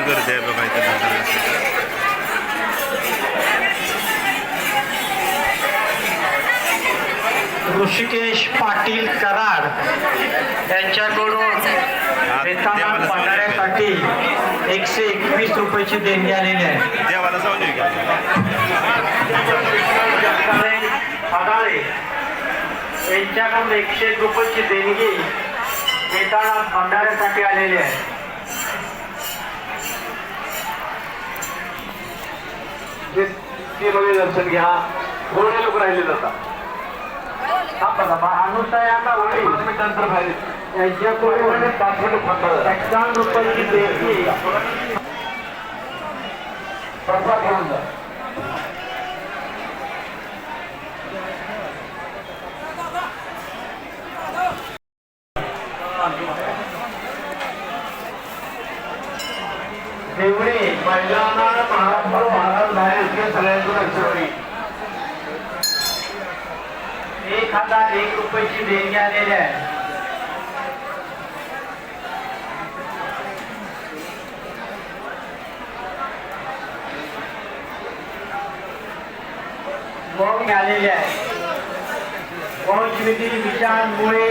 गर्दी आहे बघा इथे. ऋषिकेश पाटील कराड यांच्याकडून पाहण्यासाठी एकशे एकवीस रुपयाची देणगी आलेली आहे. देवाला जाऊन फडाळे यांच्याकडून एकशे एक रुपयाची देणगी वेतनात भंडाऱ्यासाठी आलेली आहे. दर्शन घ्या. थोडे लोक राहिले जातात अनुसया होळी पाच मिनिटांतर बाहेर यांच्याकडून एक्कावन्न रुपयाची घेऊन जा. महिलांना महाराष्ट्र महाराज बाहेर इतके सगळ्यांचं लक्ष एक हजार एक रुपयाची देणगी आलेली आहे. मग आलेले आहे. पंचविधी विचार मुळे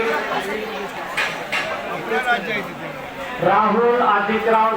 राहुल आदित्यराव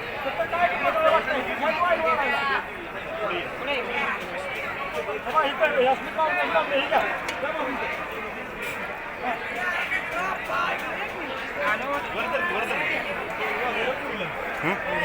Huh?